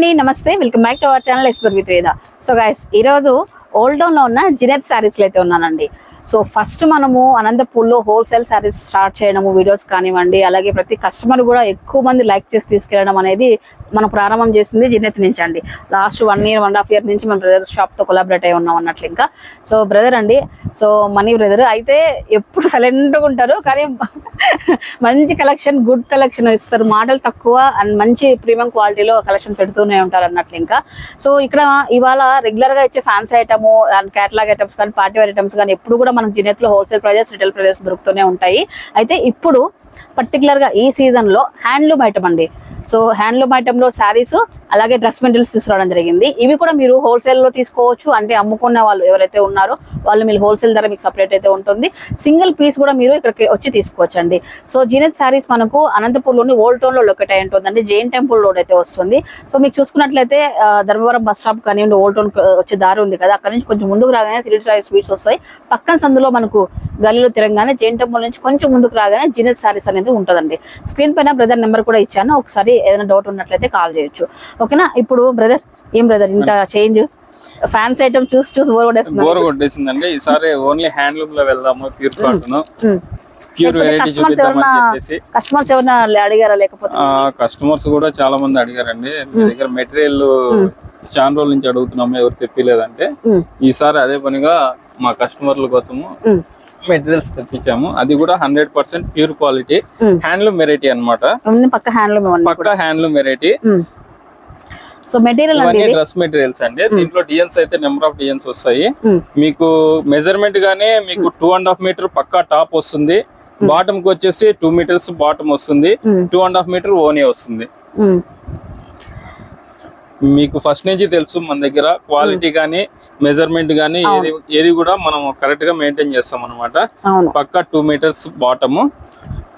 అండి నమస్తే. Welcome back to our channel explore with Veda so guys ఈరోజు old టౌన్లో ఉన్న జినెత్ శారీస్లో అయితే ఉన్నానండి. సో ఫస్ట్ మనము అనంతపూర్లో హోల్సేల్ శారీస్ స్టార్ట్ చేయడము వీడియోస్ కానివ్వండి అలాగే ప్రతి కస్టమర్ కూడా ఎక్కువ మంది లైక్ చేసి తీసుకెళ్ళడం అనేది మనం ప్రారంభం చేసింది జినెత్ నుంచి అండి. Last one year one half year నుంచి మన బ్రదర్ షాప్తో కొలాబరేట్ అయి ఉన్నాం అన్నట్లు ఇంకా. సో బ్రదర్ అండి సో మనీ బ్రదర్ అయితే ఎప్పుడు సైలెంట్గా ఉంటారు కానీ మంచి కలెక్షన్ గుడ్ కలెక్షన్ ఇస్తారు. మాటలు తక్కువ అండ్ మంచి ప్రీమియం క్వాలిటీలో కలెక్షన్ పెడుతూనే ఉంటారు అన్నట్లు ఇంకా. సో ఇక్కడ ఇవాళ రెగ్యులర్గా ఇచ్చే fancy item and catalogue items కానీ పార్టీ వేర్ ఐటమ్స్ కానీ ఎప్పుడు కూడా మనకు జినెత్లో హోల్సేల్ ప్రైజెస్ రిటైల్ ప్రైజెస్ దొరుకుతూనే ఉంటాయి. అయితే ఇప్పుడు పర్టికులర్గా ఈ సీజన్లో హ్యాండ్లూమ్ ఐటమ్ అండి. సో హ్యాండ్లూమ్ ఐటమ్లో శారీస్ అలాగే డ్రెస్ మెటీరియల్స్ తీసుకురావడం జరిగింది. ఇవి కూడా మీరు హోల్సేల్లో తీసుకోవచ్చు. అంటే అమ్ముకున్న వాళ్ళు ఎవరైతే ఉన్నారో వాళ్ళు మీరు హోల్సేల్ ధర మీకు సపరేట్ అయితే ఉంటుంది. సింగిల్ పీస్ కూడా మీరు ఇక్కడికి వచ్చి తీసుకోవచ్చండి. సో జీనత్ శారీస్ మనకు అనంతపూర్లోని ఓల్డ్ టౌన్లో లొకేట్ అయి ఉంటుందండి. జైన్ టెంపుల్ రోడ్ అయితే వస్తుంది. సో మీకు చూసుకున్నట్లయితే ధర్మవరం బస్ స్టాప్ కానివ్వండి ఓల్డ్ టౌన్ వచ్చే దారి ఉంది కదా. అక్కడ నుంచి కొంచెం ముందుకు రాగానే త్రీ సారీ స్వీట్స్ వస్తాయి. పక్కన సందులో మనకు గల్లీలో తిరగానే జైన్ టెంపుల్ నుంచి కొంచెం ముందుకు రాగానే జీనత్ శారీస్ అనేది ఉంటుందండి. స్క్రీన్ పైన బ్రదర్ నెంబర్ కూడా ఇచ్చాను. ఒకసారి ఏదైనా డౌట్ ఉన్నట్లయితే కాల్ చేయొచ్చు. ఓకేనా ఇప్పుడు బ్రదర్ ఏం బ్రదర్ ఇంత చేంజ్ ఫ్యాన్స్ ఐటమ్ చూసి చూసి బోర్ కొట్టేస్తుంది బోర్ కొట్టేసిందండి. ఈసారి ఓన్లీ హ్యాండ్లూమ్లో వెళ్దాము pure cotton pure variety customers ఎవరన్నా అడిగారా లేకపోతే? కస్టమర్స్ కూడా చాలా మంది అడిగారండి. మీ దగ్గర మెటీరియల్ చాలా రోజుల నుంచి అడుగుతున్నాము ఎవరు తెప్పిలేదంటే. ఉమ్, ఈసారి అదే పనిగా మా కస్టమర్ల కోసము మెటీరియల్స్ తెప్పించాము. అది కూడా hundred percent pure quality. Handloom variety అన్నమాట. ఇవన్నీ పక్క హ్యాండ్లూమ్ పక్కా handloom variety. So material dress materials అండి. దీంట్లో డిజైన్స్ అయితే నెంబర్ ఆఫ్ డిజైన్స్ వస్తాయి. మీకు మెజర్మెంట్ గానే మీకు టూ అండ్ హాఫ్ మీటర్ పక్కా టాప్ వస్తుంది. బాటమ్కి వచ్చేసి టూ మీటర్స్ బాటమ్ వస్తుంది. టూ అండ్ హాఫ్ మీటర్ ఓనీ వస్తుంది. మీకు ఫస్ట్ నుంచి తెలుసు మన దగ్గర క్వాలిటీ గానీ మెజర్మెంట్ గానీ ఏది ఏది కూడా మనం కరెక్ట్గా మెయింటైన్ చేస్తాం అనమాట పక్కా two metres bottom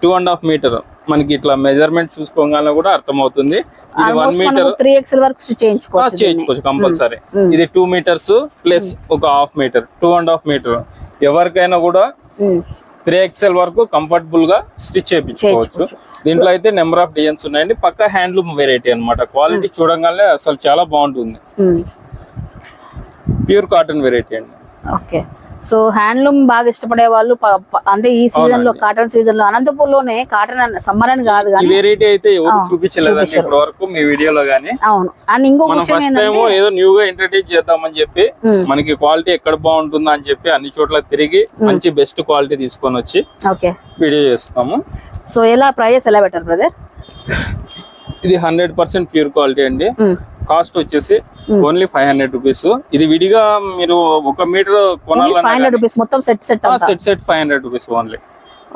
two and half metre మనకి ఇట్లా మెజర్మెంట్ చూసుకోగానే కూడా అర్థమవుతుంది. ఇది వన్ మీటర్ మనకు త్రీ ఎక్స్ఎల్ వరకు stitch చేయించుకోవచ్చు కంపల్సరీ ఉమ్. ఇది టూ మీటర్స్ ప్లస్ ఒక half metre two and half metre ఎవరికైనా కూడా ఉమ్, త్రీ ఎక్స్ఎల్ వరకు కంఫర్టబుల్గా స్టిచ్ చేయించుకోవచ్చు. దీంట్లో అయితే నెంబర్ ఆఫ్ డిజైన్స్ ఉన్నాయండి. పక్క హ్యాండ్లూమ్ వెరైటీ అన్నమాట. క్వాలిటీ చూడగానే అసలు చాలా బాగుంటుంది. ప్యూర్ కాటన్ వెరైటీ అండి. ఓకే సో హ్యాండ్లూమ్ బాగా ఇష్టపడే వాళ్ళు అంటే ఈ సీజన్లో కాటన్ సీజన్లో అనంతపూర్లోనే కాటన్ సమ్మర్ అని కాదు కానీ వెరైటీ అయితే ఇప్పటి వరకు మీ వీడియోలో గానీ అవును. అండ్ విషయం ఏంటంటే ఏదో న్యూ గా ఇంట్రడ్యూస్ చేద్దామని చెప్పి మనకి క్వాలిటీ ఎక్కడ బాగుంటుందా అని చెప్పి అన్ని చోట్ల తిరిగి మంచి బెస్ట్ క్వాలిటీ తీసుకొని వచ్చి వీడియో చేస్తాము సో ఎలా ప్రైజెస్ ఎలా పెట్టారు బ్రదర్ ఇది హండ్రెడ్ పర్సెంట్ ప్యూర్ క్వాలిటీ అండి. కాస్ట్ వచ్చేసి ఓన్లీ ఫైవ్ హండ్రెడ్ రూపీస్. ఇది విడిగా మీరు ఒక మీటర్ కొనాలన్నా రూపీస్ మొత్తం set set set set five hundred rupees only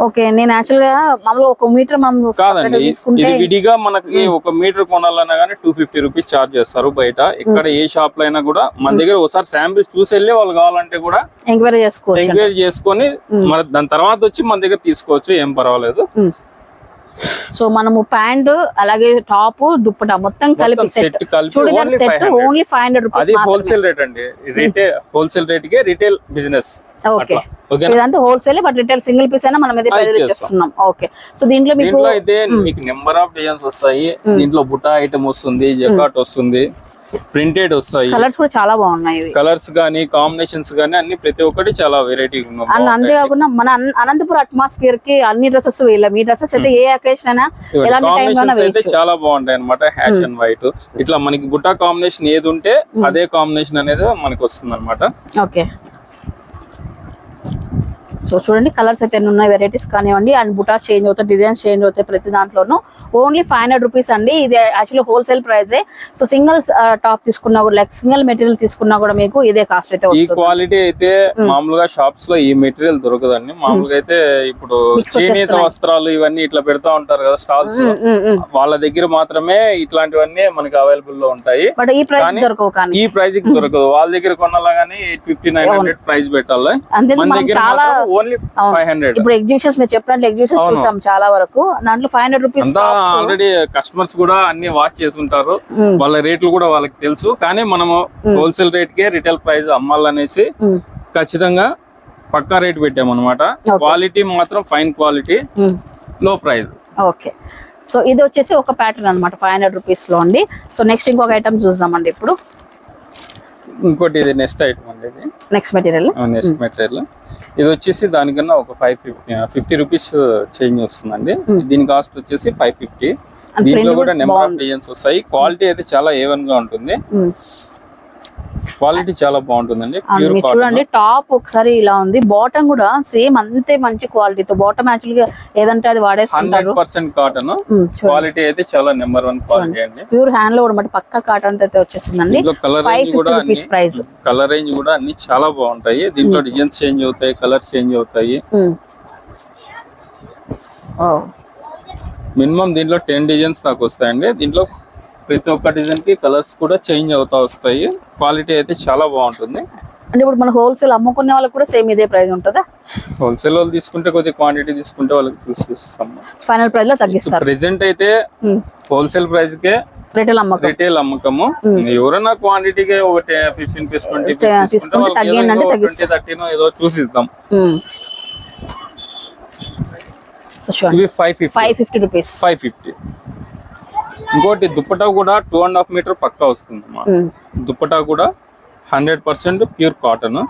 okay నేను యాక్చువల్గా మామూలుగా ఒక మీటర్ మనం కాదండి ఇది విడిగా మనకి ఒక మీటర్ కొనాలన్నా కానీ టూ ఫిఫ్టీ రూపీస్ చార్జ్ చేస్తారు బయట. ఇక్కడ ఏ షాప్లో అయినా కూడా మన దగ్గర ఒకసారి శాంపిల్స్ చూసి వెళ్ళి వాళ్ళు కావాలంటే కూడా ఎంక్వైరీ చేసుకోవచ్చు. ఎంక్వైరీ చేసుకొని మరి దాని తర్వాత వచ్చి మన దగ్గర తీసుకోవచ్చు ఏం పర్వాలేదు. సో మనము ప్యాంట్ అలాగే టాప్ దుప్పట మొత్తం కలిపి set set only set five hundred only five hundred rupees wholesale rate అండి. రీటైల్ హోల్సేల్ రేట్ కే రిటైల్ బిజినెస్ ఓకే ఇదంతా wholesale but retail single piece అయినా మనం ప్రజలు చేస్తాం. చేస్తున్నాం. ఓకే సో దీంట్లో మీకు దీంట్లో అయితే మీకు నెంబర్ ఆఫ్ డిజైన్స్ వస్తాయి. దీంట్లో బుటా ఐటమ్ వస్తుంది జకాట్ వస్తుంది. ప్రింటెడ్ వస్తాయి. కలర్స్ కూడా చాలా బాగున్నాయి కలర్స్ గానీ కాంబినేషన్స్ గానీ అన్ని ప్రతి ఒక్కటి చాలా వెరైటీ అండ్ అంతేకాకుండా మన అన్- అనంతపురం అట్మాస్ఫియర్కి అన్ని డ్రెస్సెస్ వేయాలి మీ డ్రెస్సెస్ అయితే ఏ అకేషన్ అయినా కాంబినేషన్స్ అయితే చాలా బాగుంటాయి అనమాట హ్యాష్ అండ్ వైట్ ఇట్లా మనకి బుట్టా కాంబినేషన్ ఏది ఉంటే అదే కాంబినేషన్ అనేది మనకి వస్తుంది అనమాట ఓకే సో చూడండి కలర్స్ అయితే ఎన్ని ఉన్నాయి వెరైటీస్ కానివ్వండి. అండ్ బుటా చేంజ్ అవుతాయి డిజైన్స్ చేంజ్ అవుతాయి ప్రతి దాంట్లోనూ. ఓన్లీ ఫైవ్ హండ్రెడ్ రూపీస్ అండి. ఇది యాక్చువల్లీ హోల్సేల్ ప్రైజే సో సింగిల్ టాప్ తీసుకున్నా కూడా లైక్ సింగిల్ మెటీరియల్ తీసుకున్నా కూడా మీకు ఇదే కాస్ట్ అయితే ఈ క్వాలిటీ అయితే మామూలుగా షాప్స్లో ఈ మెటీరియల్ దొరకదండి. మామూలుగా అయితే ఇప్పుడు చేనేత వస్త్రాలు ఇవన్నీ ఇట్లా పెడతా ఉంటారు కదా స్టాల్స్లో. వాళ్ళ దగ్గర మాత్రమే ఇట్లాంటివన్నీ మనకి అవైలబుల్లో ఉంటాయి. బట్ ఈ ప్రైస్ దొరకవు కానీ. ఈ ప్రైస్కి దొరకదు. వాళ్ళ దగ్గర కొనాలా గానీ eight fifty nine hundred price పెట్టాలి. మనం దగ్గర చాలా ఓన్లీ ఫైవ్ హండ్రెడ్. ఇప్పుడు ఎగ్జిబిషన్స్ మీరు చెప్పినట్లు ఎగ్జిబిషన్స్ చూసాం చాలా వరకు. దాంట్లో five hundred rupees already customers కూడా అన్ని వాచ్ చేసుంటారు వాళ్ళ రేట్లు కూడా వాళ్ళకి తెలుసు. కానీ మనము హోల్సేల్ రేట్ కే రిటైల్ ప్రైస్ అమ్మాలనేసి ఖచ్చితంగా పక్కా రేట్ పెట్టామన్నమాట. క్వాలిటీ మాత్రం fine quality low price okay. So ఇది వచ్చేసి ఒక ప్యాటర్న్ అనమాట ఫైవ్ హండ్రెడ్ రూపీస్లో అండి. సో నెక్స్ట్ ఇంకొక ఐటమ్ చూద్దామండి ఇప్పుడు. ఇంకోటి ఇది నెక్స్ట్ ఐటమ్ అండి ఇది. Next material? Next material. ఇది వచ్చేసి దానికన్నా ఒక five fifty fifty rupees change వస్తుందండి. దీని కాస్ట్ వచ్చేసి ఫైవ్ ఫిఫ్టీ దీంట్లో కూడా నెంబర్ ఆఫ్ డిజైన్స్ వస్తాయి. క్వాలిటీ అయితే చాలా ఏవన్గా ఉంటుంది. క్వాలిటీ చాలా బాగుంటుందండి. చూడండి టాప్ ఒకసారి ఇలా ఉంది. బాటమ్ కూడా సేమ్ అంతే మంచి క్వాలిటీతో బాటమ్ యాక్చువల్గా ఏదంటే అది వాడేస్తుంటారు. Percent cotton. క్వాలిటీ అయితే చాలా నెంబర్ వన్ క్వాలిటీ అండి. ప్యూర్ హ్యాండ్లో కూడా పక్క కాటన్ అయితే వచ్చేసిందండి colour five fifty rupees price colour range కూడా అన్ని చాలా బాగుంటాయి. దీంట్లో డిజైన్స్ చేంజ్ అవుతాయి కలర్స్ చేంజ్ అవుతాయి. మినిమం దీంట్లో టెన్ డిజైన్స్ దాకా వస్తాయండి. దీంట్లో ప్రతి ఒక్క డిజైన్కి కలర్స్ కూడా చేంజ్ అవుతా వస్తాయి. క్వాలిటీ అయితే చాలా బాగుంటుంది. అంటే ఇప్పుడు మన హోల్సేల్ అమ్ముకునే వాళ్ళకి కూడా సేమ్ ఇదే ప్రైస్ ఉంటుందా? హోల్సేల్ వాళ్ళు తీసుకుంటే కొద్ది క్వాంటిటీ తీసుకుంటే వాళ్ళకి చూసి ఇస్తాం ఫైనల్ ప్రైస్లో తగ్గిస్తారు. ప్రెసెంట్ అయితే హోల్సేల్ ప్రైస్ కే రిటైల్ అమ్మకం. రిటైల్ అమ్మకము. ఎవరైనా క్వాంటిటీకి ఒక ఫిఫ్టీన్ పీస్ ట్వంటీ తీసుకుంటే థర్టీన్ ఏదో చూసి ఇద్దాం సో చూడండి ఇవి five fifty five fifty rupees five fifty ఇంకోటి దుప్పటా కూడా టూ అండ్ హాఫ్ మీటర్ పక్కా వస్తుంది దుప్పటా కూడా హండ్రెడ్ పర్సెంట్ ప్యూర్ కాటన్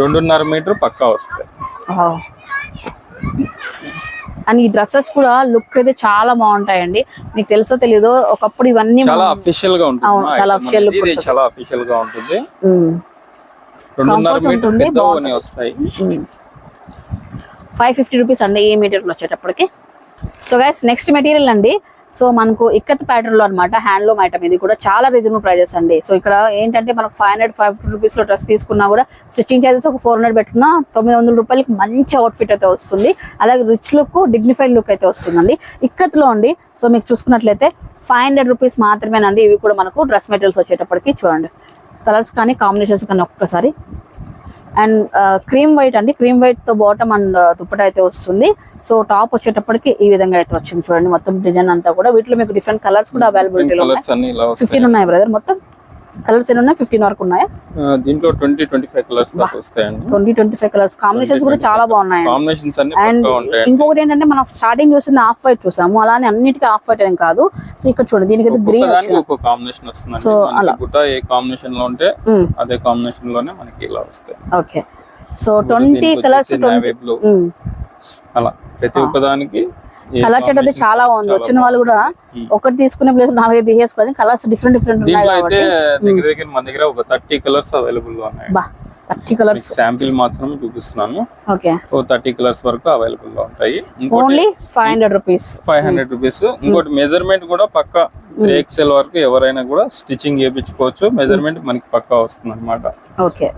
రెండున్నర మీటర్ పక్కా వస్తాయి. అండ్ ఈ డ్రెస్సెస్ కూడా లుక్ అయితే చాలా బాగుంటాయండి. మీకు తెలుసో తెలీదో ఒకప్పుడు ఇవన్నీ చాలా అఫీషియల్గా ఉంటుంది. చాలా look ఇది చాలా అఫీషియల్గా ఉంటుంది. రెండున్నర మీటర్ వస్తాయి. ఫైవ్ ఫిఫ్టీ రూపీస్ అండి ఈ మెటీరియల్ వచ్చేటప్పటికి. సో గైస్ నెక్స్ట్ మెటీరియల్ అండి. సో మనకు ఇక్కత్ ప్యాటర్న్లో అనమాట హ్యాండ్లూమ్ ఐటమ్ ఇది కూడా చాలా రీజనబుల్ ప్రైజెస్ అండి. సో ఇక్కడ ఏంటంటే మనకు ఫైవ్ హండ్రెడ్ ఫైవ్ ఫిఫ్టీ రూపీస్లో డ్రెస్ తీసుకున్నా కూడా స్టిచ్చింగ్ చార్జెస్ ఒక ఫోర్ హండ్రెడ్ పెట్టుకున్నా తొమ్మిది వందల రూపాయలకి మంచి అవుట్ఫిట్ అయితే వస్తుంది. అలాగే రిచ్ లుక్ డిగ్నిఫైడ్ లుక్ అయితే వస్తుందండి. ఇక్కత్లో అండి సో మీకు చూసుకున్నట్లయితే ఫైవ్ హండ్రెడ్ రూపీస్ మాత్రమేనండి. ఇవి కూడా మనకు డ్రెస్ మెటీరియల్స్ వచ్చేటప్పటికి చూడండి. కలర్స్ కానీ కాంబినేషన్స్ కానీ ఒక్కసారి అండ్ క్రీమ్ వైట్ అండి. క్రీమ్ వైట్తో బాటమ్ అండ్ దుప్పట అయితే వస్తుంది. సో టాప్ వచ్చేటప్పటికి ఈ విధంగా అయితే వచ్చింది చూడండి. మొత్తం డిజైన్ అంతా కూడా. వీటిలో మీకు డిఫరెంట్ కలర్స్ కూడా ఇలా వస్తాయి. ఫిఫ్టీన్ ఉన్నాయి బ్రదర్ మొత్తం. కలర్స్ ఎన్ని ఉన్నాయి? ఫిఫ్టీన్ వరకు ఉన్నాయా? దీంట్లో ట్వంటీ ట్వంటీ ఫైవ్ కలర్స్ వస్తాయండి. Twenty twenty five colours combinations కూడా చాలా బాగున్నాయి కాంబినేషన్స్ అండ్ ఇంకొకటి ఏంటంటే మనం స్టార్టింగ్ చూసింది ఆఫ్ వైట్ చూసాము. అలానే అన్నిటికీ ఆఫ్ వైట్ ఏం కాదు. సో ఇక్కడ చూడండి దీనికి గ్రీన్ కాంబినేషన్ వస్తుంది So, అలా. బుట్ట ఏ కాంబినేషన్లో ఉంటే అదే కాంబినేషన్లోనే మనకి ఇలా వస్తాయి. Okay so twenty colours blue అలా. ప్రతి ఒక్క దానికి ఏ కలర్ చెట్ అయితే చాలా బాగుంది వచ్చిన వాళ్ళు కూడా ఒకటి తీసుకునే ప్లేస్ నాలుగైదు తీసేసుకోవాలి. కలర్స్ డిఫరెంట్ డిఫరెంట్ ఉన్నాయి అయితే దగ్గర దగ్గర మన దగ్గర ఒక థర్టీ కలర్స్ అవైలబుల్గా ఉన్నాయి. బా థర్టీ కలర్స్ శాంపిల్ మాత్రమే చూపిస్తున్నాను. ఓకే. ఓ థర్టీ కలర్స్ వరకు అవైలబుల్గా ఉంటాయి. Only five hundred rupees five hundred rupees ఇంకోటి మెజర్మెంట్ కూడా పక్క. ఎక్సెల్ వరకు ఎవరైనా కూడా స్టిచ్చింగ్ చేయించుకోవచ్చు. మెజర్మెంట్ మనకి పక్కా వస్తుంది అనమాట ఓకే.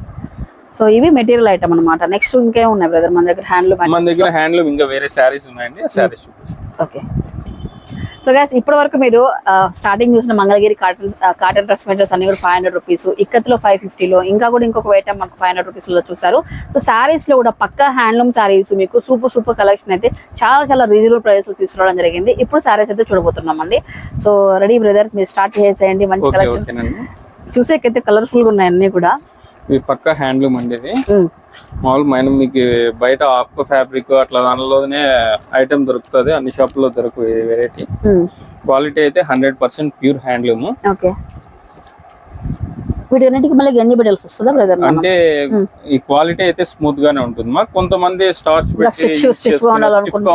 సో ఇవి మెటీరియల్ ఐటమ్ అన్నమాట. నెక్స్ట్ ఇంకేం ఉన్నాయి బ్రదర్? మన దగ్గర హ్యాండ్లూమ్ మన దగ్గర హ్యాండ్లూమ్ ఇంకా వేరే శారీస్ ఉన్నాయండి ఆ శారీస్ చూపిస్తాను ఓకే. సో గైస్ ఇప్పటి వరకు మీరు స్టార్టింగ్ చూసిన Mangalagiri cotton cotton dress materials అన్ని కూడా ఫైవ్ హండ్రెడ్ రూపీస్ ఇక్కత్లో ఫైవ్ ఫిఫ్టీలో ఇంకా కూడా ఇంకొక ఐటమ్ మనకు ఫైవ్ హండ్రెడ్ రూపీస్లో చూసారు సో శారీస్లో కూడా పక్కా హ్యాండ్లూమ్ శారీస్ మీకు సూపర్ సూపర్ కలెక్షన్ అయితే చాలా చాలా రీజనబుల్ ప్రైస్ తీసుకురావడం జరిగింది. ఇప్పుడు శారీస్ అయితే చూడబోతున్నాం అండి సో రెడీ బ్రదర్ మీరు స్టార్ట్ చేసేయండి మంచి కలెక్షన్ చూసేకైతే కలర్ఫుల్గా ఉన్నాయి అన్ని కూడా. ఇవి పక్క హ్యాండ్లూమ్ అండి ఇది. మామూలు మైన మీకు బయట ఆప్కో ఫ్యాబ్రిక్ అట్లా దానిలోనే ఐటమ్ దొరుకుతుంది. అన్ని షాపుల్లో దొరకవు వెరైటీ. క్వాలిటీ అయితే hundred percent pure handloom. Okay వీటన్నిటికి మళ్ళీ గంజి బిడ్డల్సి వస్తుందా బ్రదర్ అంటే ఈ క్వాలిటీ అయితే స్మూత్ గానే ఉంటుంది. మా కొంతమంది స్టార్చ్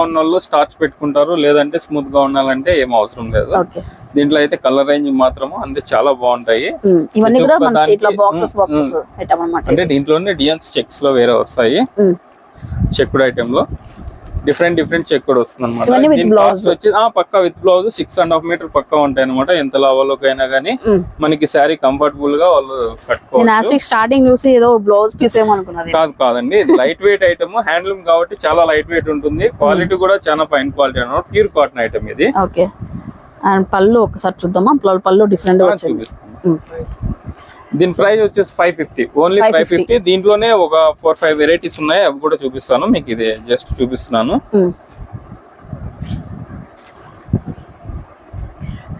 ఉన్న వాళ్ళు స్టార్చ్ పెట్టుకుంటారు. లేదంటే స్మూత్గా ఉండాలంటే ఏం అవసరం లేదు. దీంట్లో అయితే కలర్ రేంజ్ మాత్రము అంతే చాలా బాగుంటాయి. ఇవన్నీ కూడా అంటే దీంట్లోనే డిజైన్స్ చెక్స్లో వేరే వస్తాయి. చెక్కుడ్ ఐటమ్లో. డిఫరెంట్ డిఫరెంట్ చెక్కుడ్ వస్తుంది అనమాట పక్క with blouse six and half metre పక్క ఉంటాయి అనమాట ఎంత లావాలోకైనా కానీ ఉమ్. మనకి శారీ కంఫర్టబుల్గా వాళ్ళు యాక్చువల్లీ స్టార్టింగ్ చూసి ఏదో బ్లౌజ్ పీస్ ఏమో అనుకున్నది కాదు కాదండి. లైట్ వెయిట్ ఐటమ్ హ్యాండ్లూమ్ కాబట్టి చాలా లైట్ వెయిట్ ఉంటుంది. క్వాలిటీ కూడా చాలా ఫైన్ క్వాలిటీ అనమాట ప్యూర్ కాటన్ ఐటమ్ ఇది. ఓకే అండ్ పళ్ళు ఒకసారి చూద్దామా? పళ్ళు- డిఫరెంట్గా ఆ, వచ్చింది చూపిస్తాను ఉమ్, దీని ప్రైస్ వచ్చేసి five fifty only five 550. Fifty దీంట్లోనే ఒక ఫోర్ ఫైవ్ వెరైటీస్ ఉన్నాయి. అవి కూడా చూపిస్తాను. మీకు ఇది జస్ట్ చూపిస్తున్నాను.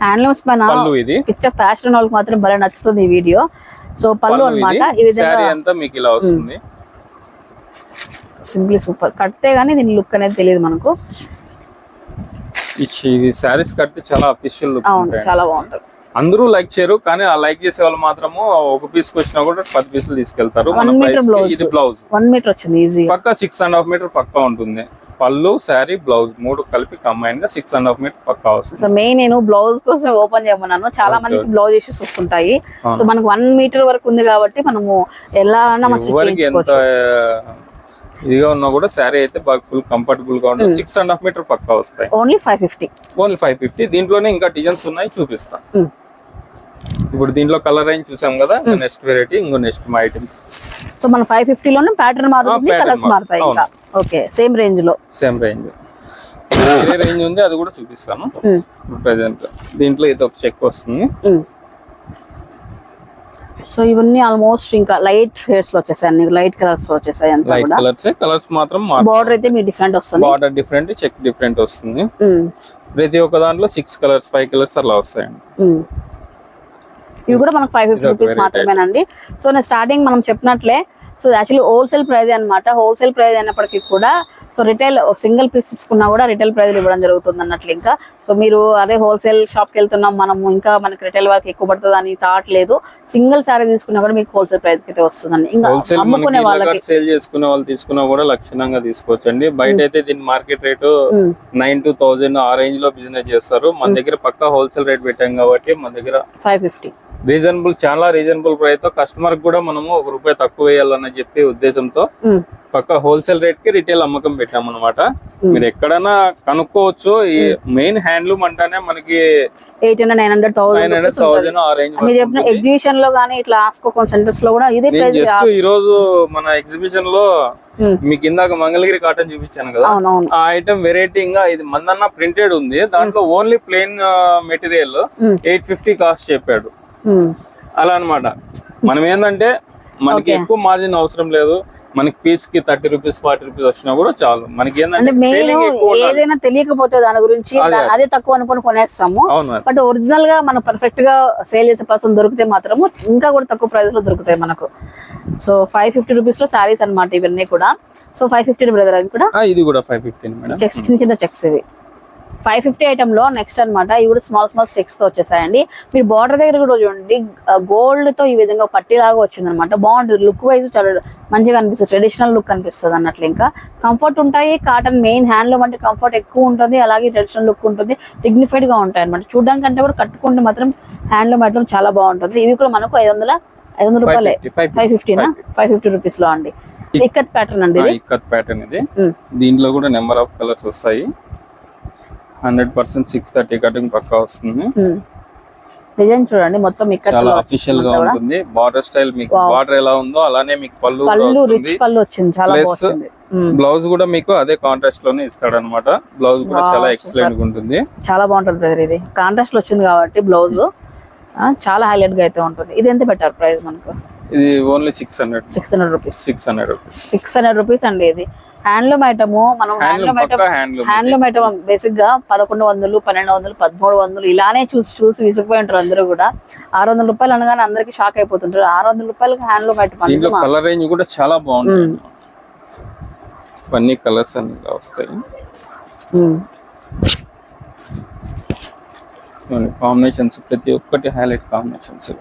హ్యాండ్లూమ్స్ పైన పళ్ళు ఇది. పిక్చర్ ఫ్యాషన్ వాళ్ళకి మాత్రం భలే నచ్చుతుంది ఈ వీడియో. సో పళ్ళు అన్నమాట. ఈ ఇది విధంగా అంతా మీకు ఇలా వస్తుంది. సింప్లీ సూపర్ కడితే గానీ దీని లుక్ అనేది తెలియదు మనకు. ఇవి శారీస్ కడితే చాలా అఫీషియల్ లుక్ అవును ఉంటాయి. చాలా బాగుంటుంది. అందరూ లైక్ చేయరు కానీ ఆ లైక్ చేసే వాళ్ళు మాత్రము ఒక పీస్ వచ్చినా కూడా పది పీసులు తీసుకెళ్తారు. మన ప్రైస్. ఇది బ్లౌజ్ వన్ మీటర్ వచ్చింది ఈజీ పక్కా సిక్స్ అండ్ హాఫ్ మీటర్ పక్కా ఉంటుంది. పళ్ళు శారీ బ్లౌజ్ మూడు కలిపి కంబైన్గా సిక్స్ అండ్ హాఫ్ మీటర్ పక్కా వస్తుంది. సో మెయిన్ నేను బ్లౌజ్ కోసం ఓపెన్ చేయమన్నాను. చాలా మందికి బ్లౌజ్ ఇష్యూస్ వస్తుంటాయి. సో మనకు వన్ మీటర్ వరకు ఉంది కాబట్టి మనము ఎలా ఇదిగా ఉన్నా కూడా శారీ అయితే బాగా ఫుల్ కంఫర్టబుల్గా ఉంటుంది. సిక్స్ అండ్ హాఫ్ మీటర్ పక్కా వస్తాయి. Only five fifty only five fifty దీంట్లోనే ఇంకా డిజైన్స్ ఉన్నాయి చూపిస్తా. ఇప్పుడు దీంట్లో కలర్ రేంజ్ చూసాం కదా? నెక్స్ట్ వెరైటీ ఇంకో నెక్స్ట్ మా ఐటమ్ సో మన ఫైవ్ ఫిఫ్టీలోనే ప్యాటర్న్ మారుతుంది కలర్స్ మారు- మారుతాయి ఇంకా. ఓకే సేమ్ రేంజ్లో. సేమ్ రేంజ్ ఏ రేంజ్ ఉంది అది కూడా చూపిస్తాను. ఉమ్, ప్రజెంట్ దీంట్లో ఇది ఒక చెక్ వస్తుంది. సో ఇవన్నీ ఆల్మోస్ట్ ఇంకా లైట్ షేడ్స్లో వచ్చేసాయి లైట్ కలర్స్లో వచ్చేసాయి అంతా లైట్ కూడా. కలర్స్ కలర్స్ మాత్రం బార్డర్ అయితే మీకు డిఫరెంట్ వస్తుంది. బార్డర్ డిఫరెంట్ చెక్ డిఫరెంట్ వస్తుంది. ప్రతి ఒక్క దాంట్లో సిక్స్ కలర్స్ ఫైవ్ కలర్స్ అలా వస్తాయండి. ఇవి కూడా మనకు ఫైవ్ ఫిఫ్టీ రూపీస్. మాత్రమేనండి సో నేను స్టార్టింగ్ మనం చెప్పినట్లే సో యాక్చువల్లీ హోల్సేల్ ప్రైస్ అన్నమాట. హోల్సేల్ ప్రైస్ అయినప్పటికీ కూడా సో రిటైల్ సింగిల్ పీస్ తీసుకున్నా కూడా రిటైల్ ప్రైస్ ఇవ్వడం జరుగుతుంది అన్నట్లు ఇంకా. సో మీరు అదే హోల్సేల్ షాప్కి వెళ్తున్నాం మనము ఇంకా మనకి రిటైల్ వాళ్ళకి ఎక్కువ పడుతుంది అని థాట్ లేదు. సింగిల్ సారీ తీసుకున్నా కూడా మీకు హోల్సేల్ ప్రైస్ అయితే వస్తుందండి. ఇంకా హోల్సేల్ అమ్ముకునే వాళ్ళకి సేల్ చేసుకునే వాళ్ళు తీసుకున్నా కూడా లక్షణంగా తీసుకోవచ్చు అండి బయట అయితే దీని market rate nine to thousand ఆ రేంజ్లో బిజినెస్ చేస్తారు. మన దగ్గర పక్కా హోల్సేల్ రేట్ పెట్టాం కాబట్టి మన దగ్గర ఫైవ్ ఫిఫ్టీ రీజనబుల్ చాలా రీజనబుల్ ప్రైస్తో కస్టమర్ కూడా మనము ఒక రూపాయి తక్కువ వేయాలని చెప్పి ఉద్దేశంతో పక్క హోల్సేల్ రేట్కి రిటైల్ అమ్మకం పెట్టాం అనమాట మీరు ఎక్కడైనా కనుక్కోవచ్చు ఈ మెయిన్ హ్యాండ్లూమ్ అంటేనే మనకి eight hundred nine hundred nine hundred thousand thousand ఆ రేంజ్ మీరు చెప్పిన ఎగ్జిబిషన్లో కానీ ఇట్లా సెంటర్స్లో కూడా ఇదే జస్ట్ ఈ రోజు మన ఎగ్జిబిషన్లో. మీకు ఇందాక మంగళగిరి కాటన్ చూపించాను కదా. ఆ ఐటమ్ వెరైటీ ఇంకా ఇది మందన్న ప్రింటెడ్ ఉంది. దాంట్లో only plain material. Eight fifty cost చెప్పాడు. అలా అన్నమాట. మనం ఏంటంటే మనకి ఎక్కువ మార్జిన్ అవసరం లేదు. మనకి పీస్కి థర్టీ రూపీస్ ఫార్టీ రూపీస్ వచ్చినా కూడా చాలు. మనకి ఏంటంటే. ఏదైనా తెలియకపోతే దాని గురించి అదే. తక్కువ అనుకొని కొనేస్తాము. బట్ ఒరిజినల్గా మనం పర్ఫెక్ట్గా సేల్ చేసే పర్సన్ దొరికితే మాత్రము ఇంకా కూడా తక్కువ ప్రైస్లో దొరుకుతాయి మనకు. సో ఫైవ్ ఫిఫ్టీ రూపీస్లో సారీస్ అన్నమాట ఇవన్నీ కూడా. సో ఫైవ్ ఫిఫ్టీ బ్రదర్ అది కూడా ఇది కూడా ఫైవ్ ఫిఫ్టీన్ చెక్స్ చిన్న చిన్న చెక్స్ ఇవి. ఫైవ్ ఫిఫ్టీ ఐటమ్లో నెక్స్ట్ అన్నమాట. ఇవి కూడా స్మాల్ స్మాల్తో వచ్చేసాయండి. మీరు బార్డర్ దగ్గర కూడా చూడండి గోల్డ్తో ఈ విధంగా పట్టిలాగా వచ్చింది అనమాట బాగుంటుంది. లుక్ వైజ్ చాలా మంచిగా అనిపిస్తుంది. ట్రెడిషనల్ లుక్ అనిపిస్తుంది అన్నట్లు ఇంకా. కంఫర్ట్ ఉంటాయి. కాటన్ మెయిన్ హ్యాండ్లూమ్ అంటే కంఫర్ట్ ఎక్కువ ఉంటుంది. అలాగే ట్రెడిషనల్ లుక్ ఉంటుంది. డిగ్నిఫైడ్గా ఉంటాయి అనమాట చూడడానికి అంటే కూడా కట్టుకుంటే మాత్రం హ్యాండ్లూమ్ ఐటమ్ చాలా బాగుంటుంది. ఇవి కూడా మనకు ఐదు వందల ఐదు వందల రూపాయలే. 550, 550, ఫైవ్ ఫిఫ్టీనా ఫైవ్ ఫిఫ్టీ రూపీస్లో అండి. ఇక్కత్ ప్యాటర్న్ అండి ఇది? ఇక్కత్ ప్యాటర్న్ ఇది. దీంట్లో కూడా నెంబర్ ఆఫ్ కలర్స్ వస్తాయి. Hundred percent six thirty cutting పక్కా వస్తుంది. డిజైన్ చూడండి మొత్తం ఇక్కడ చాలా అఫీషియల్గా ఉంటుంది. బార్డర్ స్టైల్ మీకు బార్డర్ ఎలా ఉందో అలానే మీకు పళ్ళు పళ్ళు రిచ్ పళ్ళు వచ్చింది చాలా బాగుంది బ్లౌజ్ కూడా మీకు అదే కాంట్రాస్ట్లోనే ఇస్తాడు అనమాట బ్లౌజ్ కూడా చాలా ఎక్సలెంట్గా ఉంటుంది. చాలా బాగుంటుంది బ్రదర్ ఇది. కాంట్రాస్ట్లో వచ్చింది కాబట్టి బ్లౌజ్ చాలా హైలైట్గా అయితే ఉంటుంది. ఇది ఎంత పెట్టారు ప్రైస్ మనకు? ఇది only six hundred six hundred rupees six hundred rupees six hundred rupees అండి ఇది. హ్యాండ్లూమ్ ఐటమ్ మనం హ్యాండ్లూమ్ ఐటమ్ హ్యాండ్లూమ్ ఐటమ్ బేసిక్గా పదకొండు వందలు పన్నెండు వందలు పదమూడు వందలు ఇలానే చూసి చూసి విసిగిపోయి ఉంటారు అందరూ కూడా. ఆరు వందల రూపాయలు అనగానే అందరికి షాక్ అయిపోతుంటారు. ఆరు వందల రూపాయలకి హ్యాండ్లూమ్ ఐటమ్ కలర్ రేంజ్ కూడా చాలా బాగుంటుంది ఇవన్నీ కలర్స్ అన్ని వస్తాయి. కాంబినేషన్స్ ప్రతి ఒక్కటి హైలైట్ కాంబినేషన్స్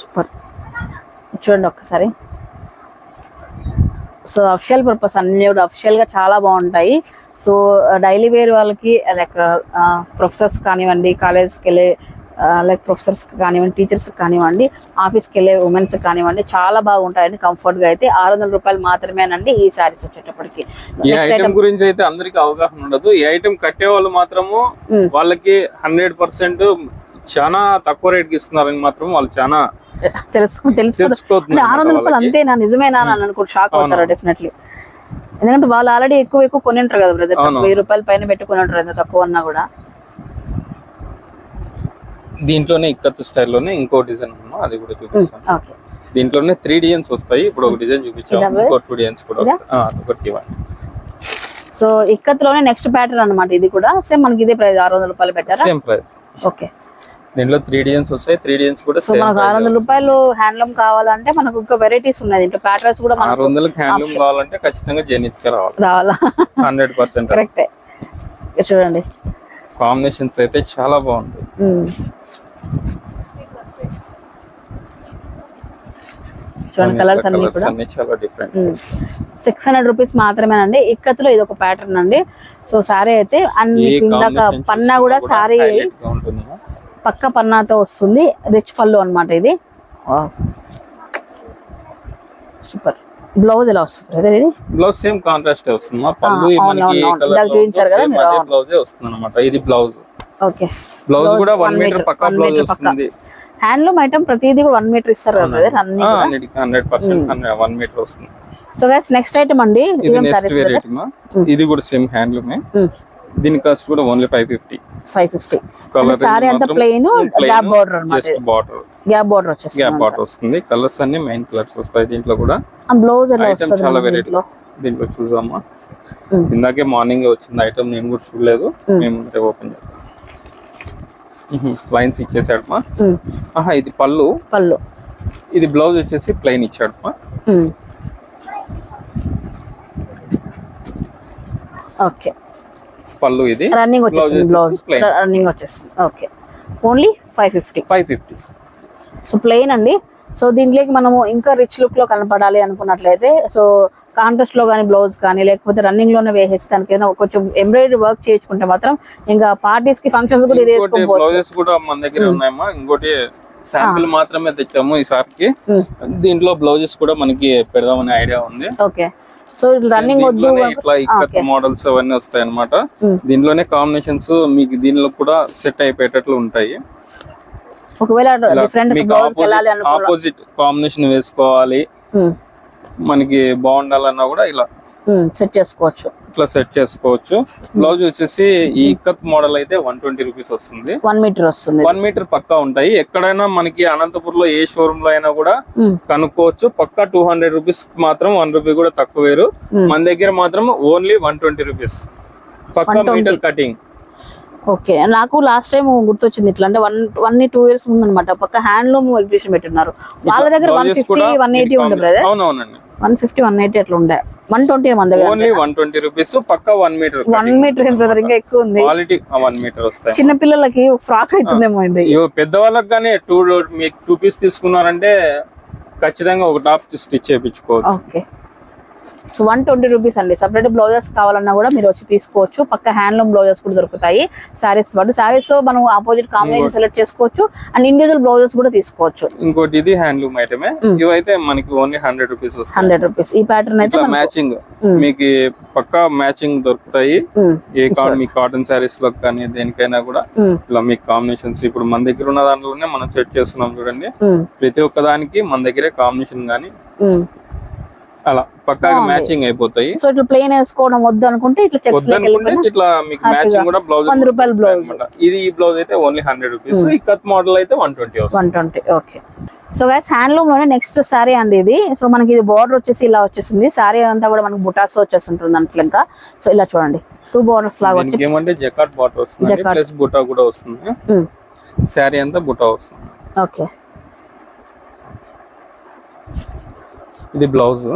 సూపర్. చూడండి ఒక్కసారి. సో అఫిషియల్ పర్పస్ అన్ని కూడా అఫిషియల్గా చాలా బాగుంటాయి. సో డైలీ వేర్ వాళ్ళకి లైక్ ప్రొఫెసర్స్ కానివ్వండి కాలేజ్కి వెళ్ళే లైక్ ప్రొఫెసర్స్ కానివ్వండి టీచర్స్ కానివ్వండి ఆఫీస్కి వెళ్ళే ఉమెన్స్ కానివ్వండి చాలా బాగుంటాయండి కంఫర్ట్గా అయితే ఆరు వందల రూపాయలు మాత్రమేనండి ఈ శారీస్ వచ్చేటప్పటికి. ఈ ఐటమ్ గురించి అయితే అందరికి అవగాహన ఉండదు. ఈ ఐటమ్ కట్టే వాళ్ళు మాత్రము. వాళ్ళకి హండ్రెడ్ పర్సెంట్ చాలా తక్కువ రేట్కి ఇస్తున్నారని మాత్రం వాళ్ళు చాలా తెలుసు తెలుసు తెలిసిపోతుంది అంటే ఆరు వందల రూపాయలు. అంతేనా? నిజమేనా అని అనుకుంటు షాక్ అవుతారు డెఫినెట్లీ ఎందుకంటే వాళ్ళు ఆల్రెడీ ఎక్కువ ఎక్కువ కొని ఉంటారు కదా బ్రదర్. వెయ్యి రూపాయల పైన పెట్టుకుని ఉంటారు ఎంత తక్కువ అన్నా కూడా. దీంట్లోనే ఇక్కత్ స్టైల్లోనే ఇంకో డిజైన్ ఉన్నా అది కూడా చూపిస్తాను. ఓకే దీంట్లోనే త్రీ డిజైన్స్ వస్తాయి. ఇప్పుడు ఒక డిజైన్ చూపించాము? ఇంకో టూ డిజైన్స్ కూడా ఒకటి ఇవ్వండి. సో ఇక్కత్లోనే నెక్స్ట్ ప్యాటర్న్ అన్నమాట ఇది కూడా. సేమ్ మనకి ఇదే ప్రైస్ ఆరు వందల రూపాయలు పెట్టారా? సేమ్ ప్రైస్ ఓకే దీంట్లో త్రీ డిజైన్స్ వస్తాయి. త్రీ డిజైన్స్ కూడా సో మనకు ఆరు వందల రూపాయలు హ్యాండ్లూమ్ కావాలంటే మనకు ఇంకా వెరైటీస్ ఉన్నాయి. దీంట్లో ప్యాటర్న్స్ కూడా ఆరు మనకు వందలకి హ్యాండ్లూమ్ కావాలంటే ఖచ్చితంగా జెనిత్కి రావాలి. రావాలా? హండ్రెడ్ పర్సెంట్ కరెక్టే. చూడండి. కాంబినేషన్స్ అయితే చాలా ఉమ్. చూడండి కలర్స్ అన్ని కూడా. చాలా డిఫరెంట్ సిక్స్ హండ్రెడ్ రూపీస్ మాత్రమేనండి. ఇక్కత్లో ఇది ఒక ప్యాటర్న్ అండి. సో సారీ అయితే అన్ని combination పన్నా కూడా సారీ పక్క పన్నాతో వస్తుంది. రిచ్ పళ్ళు అన్నమాట ఇది. సూపర్ బ్లౌజ్ ఎలా వస్తుంది బ్రదర్ ఇది? బ్లౌజ్ సేమ్ కాంట్రాస్ట్ వస్తుంది. పళ్ళు మనకి. కలర్ చూపించారు కదా మీరు. బ్లౌజ్ వస్తుంది అనమాట ఇది బ్లౌజ్ ఓకే బ్లౌజ్ కూడా వన్ మీటర్ పక్కా బ్లౌజ్ వస్తుంది. హ్యాండ్లూమ్ ఐటమ్ ప్రతిదీ కూడా వన్ మీటర్ ఇస్తారు కదా బ్రదర్ అన్ని హండ్రెడ్ పర్సెంట్ వన్ మీటర్ వస్తుంది. సో గైస్ నెక్స్ట్ ఐటమ్ అండి. ఇది నెక్స్ట్ మా. ఇది కూడా సేమ్ హ్యాండ్లూమే దీని కాస్ట్ కూడా only five fifty five fifty. Sari అంతా ప్లెయిన్ గ్యాప్ బార్డర్ అన్నమాట జస్ట్ బార్డర్ గ్యాప్ బార్డర్ వచ్చేస్తుంది గ్యాప్ బార్డర్ వస్తుంది. కలర్స్ అన్ని మెయిన్ కలర్స్ వస్తాయి దీంట్లో కూడా. బ్లౌజ్ ఎలా వస్తుంది చాలా మనకి వెరైటీ దీంట్లో? చూసామా. ఇందాకే మార్నింగ్ వచ్చింది ఐటమ్ నేను కూడా చూడలేదు. మేము ఓపెన్ చేద్దాం. లైన్స్ ఇచ్చేసాడు మా ఉమ్, ఆహా ఇది పళ్ళు. పళ్ళు. ఇది బ్లౌజ్ వచ్చేసి ప్లెయిన్ ఇచ్చాడు మా ఉమ్. ఓకే. పళ్ళు ఇది. రన్నింగ్ వచ్చేస్తుంది బ్లౌజ్. రన్నింగ్ వచ్చేస్తుంది okay only five fifty five fifty so plain అండి. సో దీంట్లోకి మనము ఇంకా రిచ్ లుక్లో కనపడాలి అనుకున్నట్లయితే సో కాంట్రాస్ట్లో కానీ బ్లౌజ్ కానీ లేకపోతే రన్నింగ్లోనే వేసేసి దానికి ఏదైనా కొంచెం ఎంబ్రాయిడరీ వర్క్ చేయించుకుంటే మాత్రం ఇంకా పార్టీస్కి ఫంక్షన్స్ కూడా ఇది వేసుకోవచ్చు బ్లౌజెస్ కూడా మన దగ్గర ఉన్నాయమ్మా. ఇంకోటి శాంపిల్ మాత్రమే తెచ్చాము ఈసారికి Mm. దీంట్లో బ్లౌజెస్ కూడా మనకి పెడదామనే ఐడియా ఉంది. ఓకే సో రన్నింగ్ వద్దు ఇట్లా ఇక్కత్ మోడల్స్ అవన్నీ వస్తాయి అనమాట దీంట్లోనే కాంబినేషన్స్ మీకు దీనిలో కూడా సెట్ అయిపోయేటట్లు ఉంటాయి. ఒకవేళ ఆపోజిట్ కాంబినేషన్ వేసుకోవాలి. మనకి బాగుండాలన్నా కూడా ఇలా సెట్ చేసుకోవచ్చు. ఇట్లా సెట్ చేసుకోవచ్చు. బ్లౌజ్ వచ్చేసి ఈ ఇక్కత్ మోడల్ అయితే వన్ ట్వంటీ రూపీస్ వస్తుంది. వన్ మీటర్ వస్తుంది. వన్ మీటర్ పక్కా ఉంటాయి. ఎక్కడైనా మనకి అనంతపూర్లో ఏ షోరూమ్లో అయినా కూడా. కనుక్కోవచ్చు. పక్కా టూ హండ్రెడ్ రూపీస్ మాత్రం వన్ రూపీ కూడా తక్కువ వేరు. మన దగ్గర మాత్రం ఓన్లీ వన్ ట్వంటీ రూపీస్ పక్కా మీటర్ కటింగ్ ఓకే. నాకు లాస్ట్ టైం గుర్తొచ్చింది ఇట్లా అంటే వన్ వన్ టూ ఇయర్స్ ముందు అనమాట పక్క హ్యాండ్లూమ్ ఎగ్జిబిషన్ పెట్టినారు వాళ్ళ దగ్గర వన్ ఫిఫ్టీ వన్ ఎయిటీ ఉండే brother one fifty one eighty అట్లా ఉండే. వన్ ట్వంటీ మన దగ్గర ఓన్లీ వన్ ట్వంటీ రూపీస్ పక్కా one metre one metre brother ఇంకా ఎక్కువ ఉంది. క్వాలిటీ వన్ మీటర్ వస్తాయి. చిన్న పిల్లలకి ఫ్రాక్ అవుతుందేమో ఇది. ఇవి పెద్దవాళ్ళకి కానీ టూ మీకు టూ పీస్ తీసుకున్నారంటే ఖచ్చితంగా ఒక టాప్ స్టిచ్ చేయించుకోవచ్చు. Okay. So one twenty rupees అండి. సపరేట్ బ్లౌజెస్ కావాలన్నా కూడా మీరు వచ్చి తీసుకోవచ్చు. పక్క హ్యాండ్లూమ్ బ్లౌజెస్ కూడా దొరుకుతాయి. సారీస్ పాటు. సారీస్ మనం ఆపోజిట్ కాంబినేషన్ సెలెక్ట్ చేసుకోవచ్చు. అండ్ ఇండివిజువల్ బ్లౌజెస్ కూడా తీసుకోవచ్చు. ఇంకోటి ఇది హ్యాండ్లూమ్ ఐటమే ఇవైతే మనకి only hundred rupees hundred rupees ఈ ప్యాటర్న్ అయితే మ్యాచింగ్ మీకు పక్కా మ్యాచింగ్ దొరుకుతాయి. మ్మ్. ఏ మీ కాటన్ శారీస్లో కానీ దేనికైనా కూడా. ఇలా మీకు కాంబినేషన్స్ ఇప్పుడు మన దగ్గర ఉన్న దాంట్లోనే మనం సెట్ చేస్తున్నాం చూడండి. ప్రతి ఒక్క దానికి మన దగ్గరే కాంబినేషన్ గానీ. అలా పక్కాగా మ్యాచింగ్ అయిపోతాయి. సో ఇట్లా ప్లేన్ వేసుకోవడం వద్దు అనుకుంటే ఇట్లా చెక్స్ ఇట్లా మీకు మ్యాచింగ్ కూడా బ్లౌజ్ వంద రూపాయల బ్లౌజ్ ఇది ఈ బ్లౌజ్ అయితే ఓన్లీ హండ్రెడ్ రూపీస్ ఈ కత్ మోడల్ అయితే వన్ ట్వంటీ వస్తుంది. One twenty okay so guys హ్యాండ్లూమ్లోనే next sorry అండి ఇది. సో మనకి ఇది బార్డర్ వచ్చేసి ఇలా వచ్చేసింది. సారీ అంతా కూడా మనకి బుటాస్ వచ్చేసి ఉంటుంది అంట్లో ఇంకా సో ఇలా చూడండి. టూ బార్డర్స్ లాగా వచ్చి ఏమంటే జకాట్ బాటర్ వస్తుంది ప్లస్ బుటా కూడా వస్తుంది. మ్మ్. శారీ అంతా బుటా వస్తుంది. ఓకే ఇది బ్లౌజ్.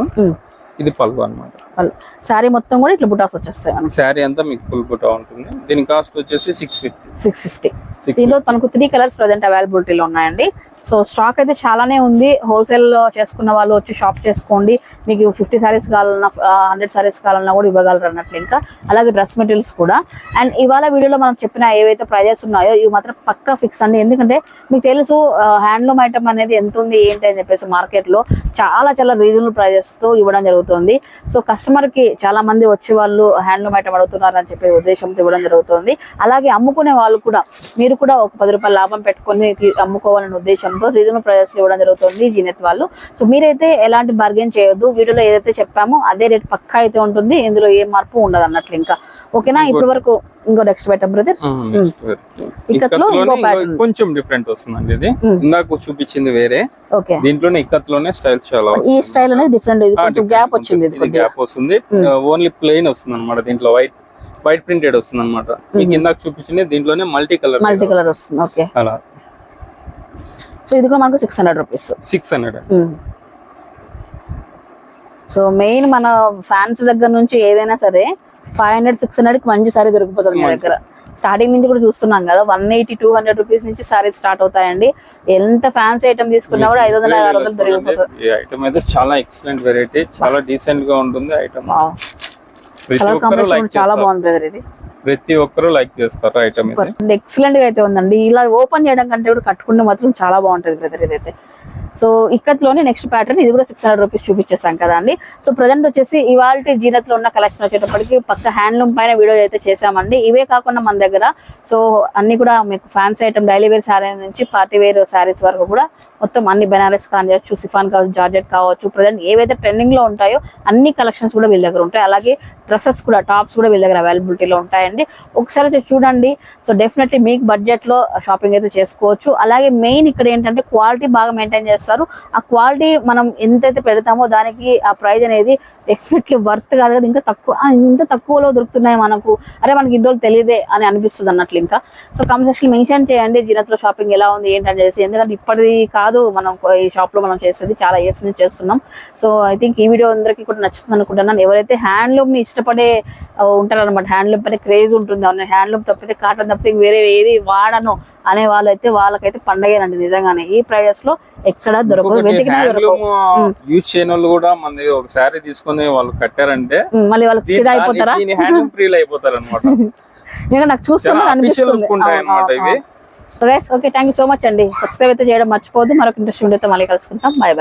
ఇది పల్లు అన్నమాట వాళ్ళు సారీ మొత్తం కూడా ఇట్లా బుటాస్ వచ్చేస్తాయి మనకి. శారీ అంతా మీకు ఫుల్ బుటా ఉంటుంది. దీని కాస్ట్ వచ్చేసి సిక్స్ ఫిఫ్టీ సిక్స్ ఫిఫ్టీ దీనిలో మనకు త్రీ కలర్స్ ప్రజెంట్ అవైలబిలిటీలో ఉన్నాయండి. సో స్టాక్ అయితే చాలానే ఉంది. హోల్సేల్ చేసుకున్న వాళ్ళు వచ్చి షాప్ చేసుకోండి. మీకు ఫిఫ్టీ సారీస్ కావాలన్నా హండ్రెడ్ సారీస్ కావాలన్నా కూడా ఇవ్వగలరు అన్నట్లు ఇంకా. అలాగే డ్రెస్ మెటీరియల్స్ కూడా. అండ్ ఇవాళ వీడియోలో మనం చెప్పిన ఏవైతే ప్రైజెస్ ఉన్నాయో ఇవి మాత్రం పక్కా ఫిక్స్ అండి. ఎందుకంటే మీకు తెలుసు హ్యాండ్లూమ్ ఐటమ్ అనేది ఎంత ఉంది ఏంటి అని చెప్పేసి మార్కెట్లో చాలా చాలా రీజనబుల్ ప్రైజెస్తో ఇవ్వడం జరుగుతుంది. సో కస్టమర్ కి చాలా మంది వచ్చే వాళ్ళు హ్యాండ్లూమ్ ఐటమ్ అడుగుతున్నారు అని చెప్పే ఉద్దేశంతో ఇవ్వడం జరుగుతుంది. అలాగే అమ్ముకునే వాళ్ళు కూడా మీరు కూడా ఒక పది రూపాయల లాభం పెట్టుకొని అమ్ముకోవాలనే ఉద్దేశంతో రీజనబుల్ ప్రైజెస్ ఇవ్వడం జరుగుతుంది జీనత్ వాళ్ళు. సో మీరైతే ఎలాంటి బార్గెన్ చేయొద్దు. వీడియోలో ఏదైతే చెప్పామో అదే రేట్ పక్కా అయితే ఉంటుంది. ఇందులో ఏ మార్పు ఉండదు అన్నట్లు ఇంకా. ఓకేనా? ఇప్పటి వరకు ఇంకో నెక్స్ట్ బెటర్ బ్రదర్ ఇక్కత్లో ఇంకో. కొంచెం డిఫరెంట్ వస్తుందండి ఇది. ఇందాక చూపించింది వేరే. ఓకే. దీంట్లోనే ఇక్కత్లోనే స్టైల్ చాలా ఈ స్టైల్ అనేది డిఫరెంట్ ఇది కొంచెం గ్యాప్ వచ్చింది. ఇది గ్యాప్ వస్తుంది. ఓన్లీ ప్లెయిన్ వస్తుంది అనమాట దీంట్లో వైట్ వైట్ ప్రింటెడ్ వస్తుంది అనమాట మీకు ఇందాక చూపించింది దీంట్లోనే మల్టీ కలర్ మల్టీ కలర్ వస్తుంది ఓకే అలా. సో ఇది కూడా మనకు six hundred rupees six hundred so main మన ఫ్యాన్స్ దగ్గర నుంచి ఏదైనా సరే ఫైవ్ హండ్రెడ్ సిక్స్ హండ్రెడ్కి మంచి సారీ దొరికిపోతుంది మీ దగ్గర. స్టార్టింగ్ నుంచి కూడా చూస్తున్నాం కదా one eighty two hundred rupees నుంచి సారీస్ స్టార్ట్ అవుతాయండి. ఎంత ఫ్యాన్సీ ఐటమ్ తీసుకున్నా కూడా ఐదు వందల ఆరు వందలు దొరికిపోతుంది. ఈ ఐటమ్ అయితే చాలా ఎక్సలెంట్ వెరైటీ చాలా డీసెంట్గా ఉంటుంది ఐటమ్. ప్రతి ఒక్కరు లైక్ చాలా బాగుంది బ్రదర్ ఇది. ప్రతి ఒక్కరు లైక్ చేస్తారు ఐటమ్ ఎక్సలెంట్గా అయితే ఉందండి. ఇలా ఓపెన్ చేయడం కంటే కూడా కట్టుకుంటే మాత్రం చాలా బాగుంటది బ్రదర్ ఇదైతే. సో ఇక్కత్లోనే నెక్స్ట్ ప్యాటర్న్ ఇది కూడా సిక్స్ హండ్రెడ్ రూపీస్ చూపించేసాం కదా అండి. సో ప్రజెంట్ వచ్చేసి ఇవాళ జీనత్లో ఉన్న కలెక్షన్ వచ్చేటప్పటికి పక్క హ్యాండ్లూమ్ పైన వీడియో అయితే చేసామండి ఇవే కాకుండా మన దగ్గర సో అన్ని కూడా మీకు fancy item daily wear sari నుంచి పార్టీ వేర్ శారీస్ వరకు కూడా మొత్తం అన్ని బెనారస్ కావచ్చు సిఫాన్ కావచ్చు జార్జెట్ కావచ్చు ప్రజెంట్ ఏవైతే ట్రెండింగ్లో ఉంటాయో అన్ని కలెక్షన్స్ కూడా వీళ్ళ దగ్గర ఉంటాయి. అలాగే డ్రెస్సెస్ కూడా టాప్స్ కూడా వీళ్ళ దగ్గర అవైలబిలిటీలో ఉంటాయండి. ఒకసారి వచ్చి చూడండి. సో డెఫినెట్లీ మీకు బడ్జెట్లో షాపింగ్ అయితే చేసుకోవచ్చు. అలాగే మెయిన్ ఇక్కడ ఏంటంటే క్వాలిటీ బాగా మెయింటైన్ మెయింటైన్ చేస్తారు. ఆ క్వాలిటీ మనం ఎంతైతే పెడతామో దానికి ఆ ప్రైస్ అనేది డెఫినెట్లీ వర్త్ కాదు కదా. ఇంకా తక్కువ ఇంత తక్కువలో దొరుకుతున్నాయి మనకు. అరే మనకి ఇన్ని రోజులు తెలియదే అని అనిపిస్తుంది అన్నట్లు ఇంకా. సో కామెంట్ మెన్షన్ చేయండి. జీనత్లో షాపింగ్ ఎలా ఉంది ఏంటని చేసి. ఎందుకంటే ఇప్పటిది కాదు మనం ఈ షాప్లో మనం చేసేది. చాలా ఇయర్స్ నుంచి చేస్తున్నాం. సో ఐ థింక్ ఈ వీడియో అందరికీ కూడా నచ్చుతుంది అనుకుంటున్నాను. ఎవరైతే హ్యాండ్లూమ్ని ఇష్టపడే ఉంటారనమాట ఉంటారన్నమాట. హ్యాండ్లూమ్ పైన క్రేజ్ ఉంటుంది. అవును హ్యాండ్లూమ్ తప్పితే కాటన్ తప్పితే వేరే ఏది వాడను అనే వాళ్ళైతే వాళ్ళకైతే పండగేనండి నిజంగానే. ఈ ప్రైజెస్లో ఎక్కడ దొరకదు వెతికినా యూజ్ చేయని వాళ్ళు కూడా మన దగ్గర ఒక శారీ తీసుకొని వాళ్ళు కట్టారంటే మళ్ళీ వాళ్ళకి అయిపోతారా? అయిపోతారు అనమాట ఇంకా నాకు అనిపిస్తుంది. అనమాట ఇవి. Okay thank you so much అండి. సబ్స్క్రైబ్ అయితే చేయడం మర్చిపోద్దు మరొక ఇంట్రెస్ట్ వీడియోతో మళ్ళీ కలుసుకుంటాం. Bye bye